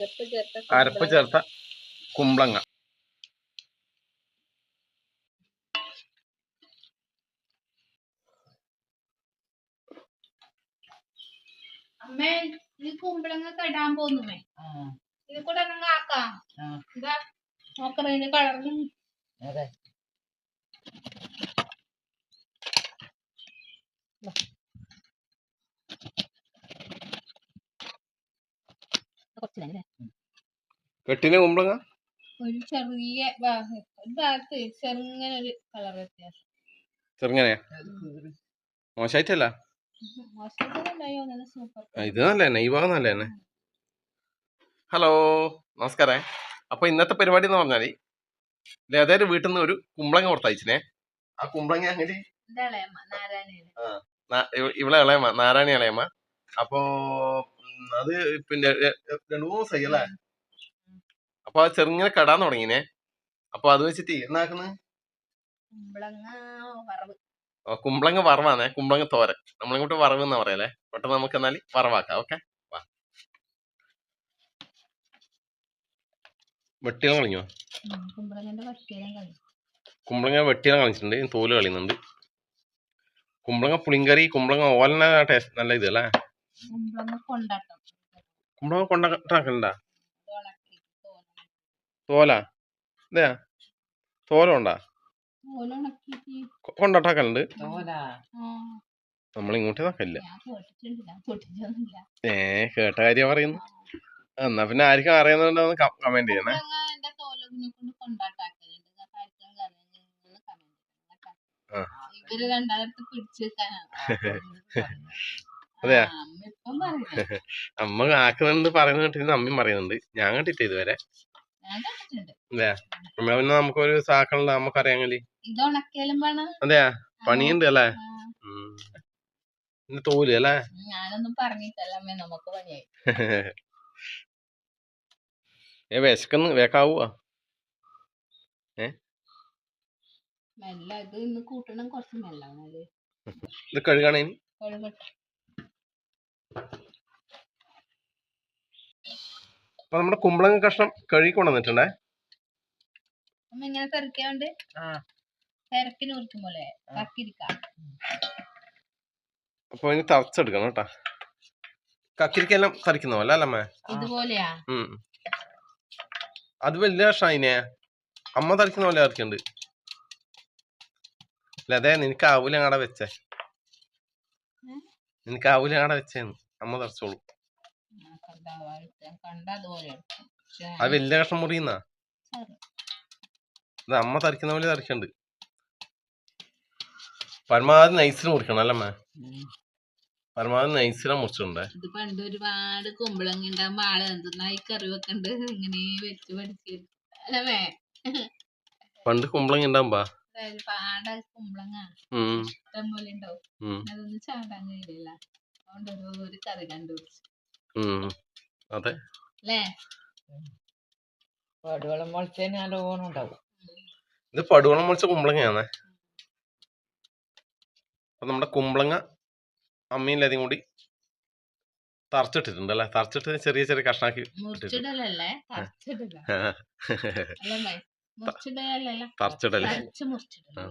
അരപ്പ് ചേർത്ത കുമ്പളങ്ങ. അമ്മേ ഈ കുമ്പളങ്ങ ഇടാൻ പോകുന്നു ഇത് കൂടെ അങ്ങ് ആക്കാം. ഇതാ നോക്കണതിന് കളറും അതെ. വെട്ടിന കുമ്പളങ്ങ? ഒരു ചെറിയ ഭാ- ഒരു ഭാഗത്ത് ചെറുങ്ങനെ ഒരു കളർ വ്യത്യാസം. ചെറുങ്ങനെയാ? മോശമായിട്ടല്ല മോശമായിട്ടൊന്നുണ്ടായോ നല്ല സൂപ്പർ ആ, ഇത് നല്ല തന്നെ ഈ ഭാഗം നല്ല തന്നെ. ഹലോ നമസ്കാരം. അപ്പൊ ഇന്നത്തെ പരിപാടി എന്ന് പറഞ്ഞാൽ ലതേര് വീട്ടിൽ നിന്ന് ഒരു കുമ്പളങ്ങ പുറത്തയച്ചിനെ. ആ കുമ്പളങ്ങ അങ്ങനെ ഇവളെ ഇളയമ്മ നാരായണി ഇളയമ്മ. അപ്പോ അത് പിന്നെ രണ്ടു മൂന്ന് ദിവസമായി അല്ലേ? അപ്പൊ അത് ചെറുങ്ങനെ കടാൻ തുടങ്ങിനെ. അപ്പൊ അത് വെച്ചിട്ട് എന്നാക്കുന്നത് കുമ്പളങ്ങ വറവ്. കുമ്പളങ്ങ വറവാണേ കുമ്പളങ്ങ തോരൻ. നമ്മളിങ്ങോട്ട് വറവ് എന്നാ പറയല്ലേ പെട്ടെന്ന് നമുക്ക് എന്നാൽ വറവാക്കാം. ഓക്കെ? വാ. വെട്ടിയാൽ കളിഞ്ഞോ? കുമ്പളങ്ങ വെട്ടിയാൽ കളിച്ചിട്ടുണ്ട് തോൽ കളിയുന്നുണ്ട്. കുമ്പളങ്ങ പുളിങ്കറി കുമ്പളങ്ങ ഓലന ടേസ്റ്റ് നല്ല ഇത് അല്ലേ? കുമ്പളങ്ങ കൊണ്ടാട്ടം കുമ്പളങ്ങ കൊണ്ടാക്കണ്ട ഇത് ഉണക്കി തോൽ തോല? ഇതെയാ? തോല ഉണ്ടാ? തോൽ? ഉണക്കിയിട്ട് കൊണ്ടാട്ടാക്കലുണ്ട് നമ്മൾ ഇങ്ങോട്ട് നോക്കല്ല ഏ കേട്ട കാര്യം പറയുന്നു. എന്നാ പിന്നെ ആർക്കും അറിയുന്നുണ്ടെന്ന് കമന്റ് ചെയ്യണേ. കൊണ്ടാട്ടാക്കലുണ്ട്. അതെയാ? അമ്മ ആക്കുന്നുണ്ട് പറയുന്നത് കേട്ടിരുന്നു അമ്മയും പറയുന്നുണ്ട്. ഞാൻ കണ്ടിട്ട് ഇതുവരെ. അമ്മ പിന്നെ നമുക്കൊരു സാക്കണല്ലോ നമുക്കറിയാമെങ്കിൽ അതെയാ? പണിയുണ്ട് അല്ലേ? തോൽ അല്ലേ? ഞാനൊന്നും പറഞ്ഞിട്ടല്ല അമ്മേ നമുക്ക് പണിയായി. ഏ വിശക്കുന്നു. വേക്കാവുക ഏ? ഇത് കഴുകണേ കഴുകട്ടെ. അപ്പൊ നമ്മുടെ കുമ്പളങ്ങ കഷ്ണം കഴുകി കൊണ്ടുവന്നിട്ടുണ്ടേ? ഇങ്ങനെ തെറിക്കാണ്ട് തിരക്കിന് പോലെ. കക്കിരിക്കാം. അപ്പൊ ഇനി തറച്ചെടുക്കണം കേട്ടാ. കക്കിരിക്കെല്ലാം തറിക്കുന്ന പോലെ അല്ല അമ്മേ? ഇതുപോലെയാ. അത് വലിയ ഷൈനെ അമ്മ തറിക്കുന്ന പോലെ തറിക്കുന്നുണ്ട് അല്ല അതെ നിനക്ക് ആവൂല അങ്ങടെ വെച്ചേ? നിനക്ക് ആവൂല അങ്ങടെ വെച്ചേന്ന് അമ്മ തറച്ചോളൂ ആ, വലിയ കഷ്ണം മുറിയുന്നാ. ഇത് അമ്മ തറിക്കുന്ന പോലെ തറിക്കണ്ട് പരമാവധി നൈസിന് മുറിക്കണം അല്ലേ അമ്മ. പരമാവധി നൈസിനെ മുറിച്ചിട്ടുണ്ട് ഇത് പണ്ട് ഒരുപാട് കുമ്പളങ്ങ ഉണ്ടാകുമ്പോ ആൾ എന്തെന്നായി കറി വെക്കണ്ട്? ഇങ്ങനെ വെച്ച് പഠിച്ചു. അല്ലേ പണ്ട് കുമ്പളങ്ങ ഉണ്ടാകുമ്പോ ഒരുപാട് കുമ്പളങ്ങ ഉം. ഇഷ്ടം പോലെ ഉണ്ടാവും അതൊന്നും ചാടാൻ കഴിയില്ല. അതുകൊണ്ട് ഒരു ഒരു കറി കണ്ടുപിടിച്ചു. ഉം. അതെ. അല്ലേ? പടുവളം മുളച്ച നല്ലോണം ഉണ്ടാവും. ഇത് പടുവളം മുളച്ച കുമ്പളങ്ങയാണ് അപ്പൊ നമ്മുടെ കുമ്പളങ്ങ അമ്മയും ലതയും കൂടി തറച്ചിട്ടിട്ടുണ്ട് അല്ലേ തറച്ചിട്ട് ചെറിയ ചെറിയ കഷ്ണാക്കി തറച്ചിടല.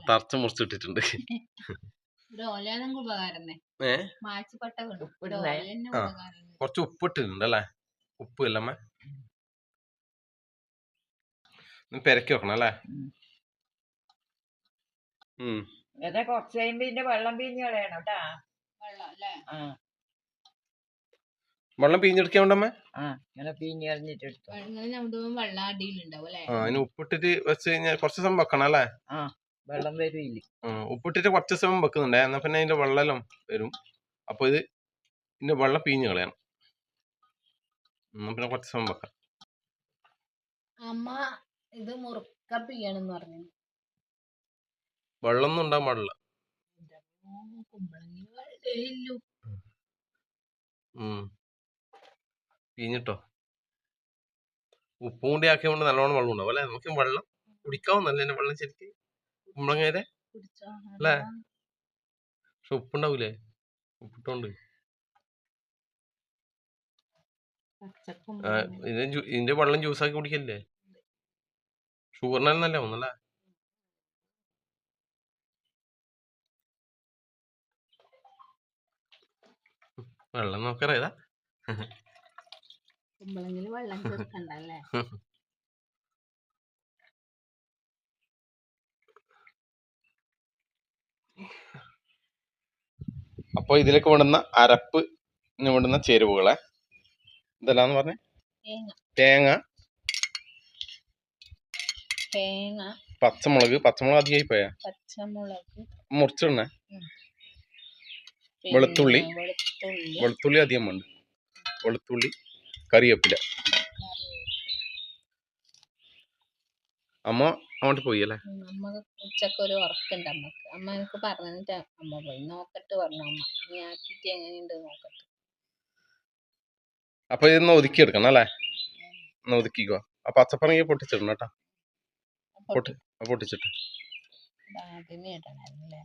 തറച്ച് മുറിച്ചിട്ടിട്ടുണ്ട്. കൊറച്ച് ഉപ്പിട്ടിട്ടുണ്ട് അല്ലേ ഉപ്പ് ഇല്ലമ്മ പെരക്കി വെക്കണം അല്ലേ? ഉം. കുറച്ച് കഴിയുമ്പോ ഇതിന്റെ വെള്ളം കളയണം കേട്ടാ. വെള്ളം അല്ലേ? ആ. വെള്ളം പിഴിഞ്ഞെടുക്കാൻ വേണ്ടമ്മ ആ ഇങ്ങനെ പിഴിഞ്ഞ് കളഞ്ഞിട്ട് എടുത്തു ഇങ്ങനെ ഞമ്മടുമ്പോ വെള്ളം അടിയിലുണ്ടാവും അല്ലേ? ആ അതിന് ഉപ്പിട്ടിട്ട് വെച്ച് കഴിഞ്ഞാൽ കുറച്ച് സമയം വെക്കണം അല്ലേ? വെള്ളം വരില്ല. ഉപ്പിട്ടിട്ട് കുറച്ച് സമയം വെക്കുന്നുണ്ടേ എന്നാ പിന്നെ അതിന്റെ വെള്ളം വരും. അപ്പൊ ഇത് ഇതിന്റെ വെള്ളം പിഴിഞ്ഞ് കളയണം. എന്നാ പിന്നെ കുറച്ച് സമയം വെക്കാം. അമ്മ ഇത് മുറുക്ക പിയ്യണെന്ന് പറഞ്ഞു വെള്ളം ഒന്നും ഉണ്ടാകാൻ പാടില്ല. കുമ്പളങ്ങി ഉം. പിഴിഞ്ഞിട്ടോ? ഉപ്പും കൂടി ആക്കിയോണ്ട് നല്ലോണം വെള്ളം ഉണ്ടാവും അല്ലെ? നമുക്ക് വെള്ളം കുടിക്കാവുന്നല്ലേ നല്ല വെള്ളം ശരിക്ക്. കുമ്പളങ്ങയുടെ കുടിച്ചോ? അല്ലേ? പക്ഷെ ഉപ്പുണ്ടാവൂലേ? ഉപ്പിട്ടോണ്ട്. ഇതിന്റെ വെള്ളം ജ്യൂസാക്കി കുടിക്കല്ലേ ഷുഗറിനല്ല ഒന്നല്ലേ വെള്ളം നോക്കറിയതാ കുമ്പളങ്ങിൽ വെള്ളം ചേർക്കണ്ടല്ലേ? അപ്പൊ ഇതിലേക്ക് വേണ്ടുന്ന അരപ്പ് വേണ്ടുന്ന ചേരുവകളെ. ഇതെല്ലാന്ന് പറഞ്ഞേ? തേങ്ങ. തേങ്ങ. പച്ചമുളക്. പച്ചമുളക് അധികമായി പോയാ? പച്ചമുളക്. മുറിച്ചിടണേ. വെളുത്തുള്ളി. വെളുത്തുള്ളി. അധികം വേണ്ട വെളുത്തുള്ളി. കറിവേപ്പില. അമ്മ അങ്ങോട്ട് പോയി അല്ലേ അമ്മ ഉച്ചയ്ക്ക് ഒരു ഉറക്കുണ്ട് അമ്മയ്ക്ക്. അമ്മ എനിക്ക് പറഞ്ഞിട്ട് അമ്മ പോയി. നോക്കട്ട് പറഞ്ഞു അമ്മ. നീ ആക്കിയിട്ട് എങ്ങനെയുണ്ട് നോക്കട്ട്. അപ്പൊ ഇതൊന്ന് ഒതുക്കി എടുക്കണം അല്ലേ? ഒന്ന് ഒതുക്കിക്കോ. ആ പച്ചപ്പറങ്ങി പൊട്ടിച്ചിടണം കേട്ടോ. പൊട്ടി പൊട്ടിച്ചിട്ട്. ആദ്യമേ ഇടണല്ലേ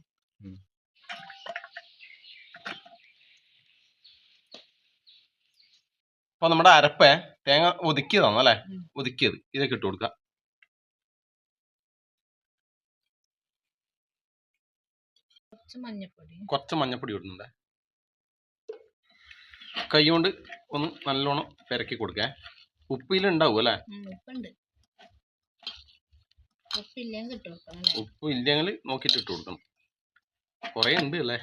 അപ്പൊ നമ്മുടെ അരപ്പ് തേങ്ങ ഒതുക്കിയതാണ് അല്ലേ. ഒതുക്കിയത്. ഇതൊക്കെ ഇട്ട് കുറച്ച് മഞ്ഞപ്പൊടി. കുറച്ച് മഞ്ഞപ്പൊടി ഇടുന്നുണ്ട്. കൈ കൊണ്ട് ഒന്ന് നല്ലോണം പെരക്കി കൊടുക്കേ ഉപ്പിലുണ്ടാവും അല്ലേ? ഉപ്പ് ഇല്ലെങ്കിൽ നോക്കിട്ട് ഇട്ട് കൊടുക്കണം. കൊറേ ഉണ്ട് അല്ലേ?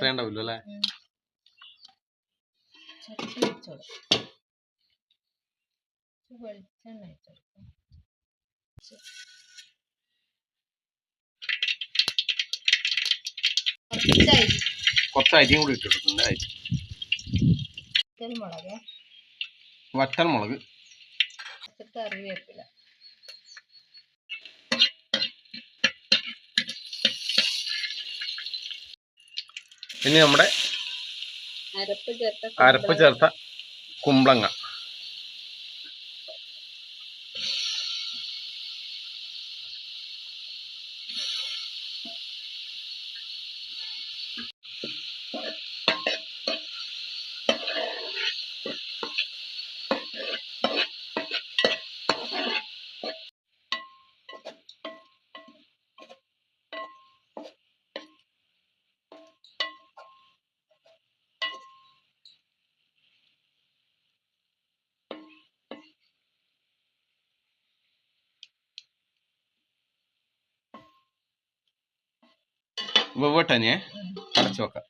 ഉണ്ടാവില്ല. അല്ലേ? ചട്ടി കൊടുക്കും വെളിച്ചെണ്ണ വെച്ചോളൂ കൊടുക്കും കുറച്ച് അരിയും കൂടി ഇട്ട് കൊടുക്കുന്നുണ്ട് അരി മുളക് വറ്റൽ മുളക് കുറച്ച് കറിവേപ്പില. ഇനി നമ്മുടെ അരപ്പ് ചേർത്ത കുമ്പളങ്ങ. വെവ്വട്ടനെ അടച്ചു വെക്കാം.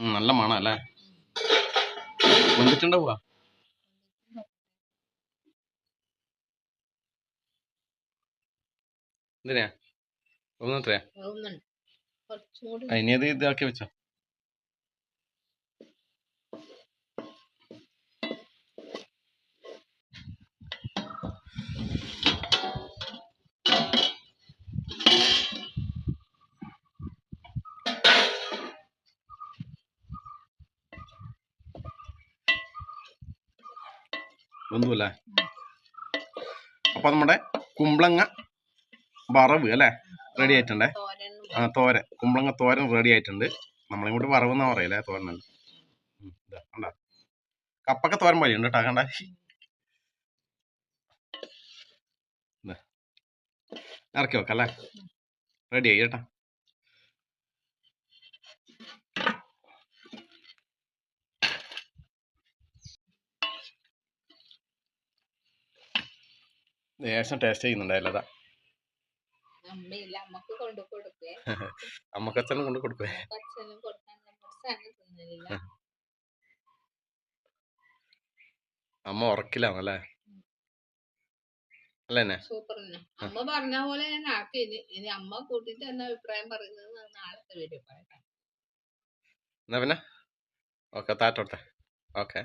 നല്ല മണം അല്ലേ? വന്നിട്ടുണ്ടാവുക എന്തിനാ? ഒന്നത്രയാ ഇനി അത് ഇതാക്കി വെച്ചോ. ഒന്നുമല്ലേ. അപ്പൊ നമ്മുടെ കുമ്പളങ്ങ വറവ് അല്ലേ? റെഡി ആയിട്ടുണ്ടേ. ആ തോരൻ. കുമ്പളങ്ങ തോരൻ റെഡി ആയിട്ടുണ്ട്. നമ്മളിങ്ങോട്ട് വറവെന്നാ പറയല്ലേ ഇതാ, കപ്പൊക്കെ തോരൻ പോലെ ഉണ്ട് കേട്ടോ കണ്ട? ഇറക്കി വെക്കാം അല്ലേ? റെഡി ആയി കേട്ടാ? ലേശം ടേസ്റ്റ് ചെയ്യുന്നുണ്ടായില്ല അതാ. അമ്മക്കച്ഛനും കൊണ്ട് കൊടുക്കേ അമ്മ ഉറക്കില്ലാന്നല്ലേ അല്ലേ സൂപ്പർ അമ്മ പറഞ്ഞ പോലെ ഞാൻ ആക്കി. ഇനി അമ്മ കൂട്ടിട്ട് എന്നെ അഭിപ്രായം പറയുന്നത് നാളത്തെ വീഡിയോ പറയാം എന്നാ പിന്നെ? ഓക്കെ താറ്റോട്ടെ ഓക്കെ.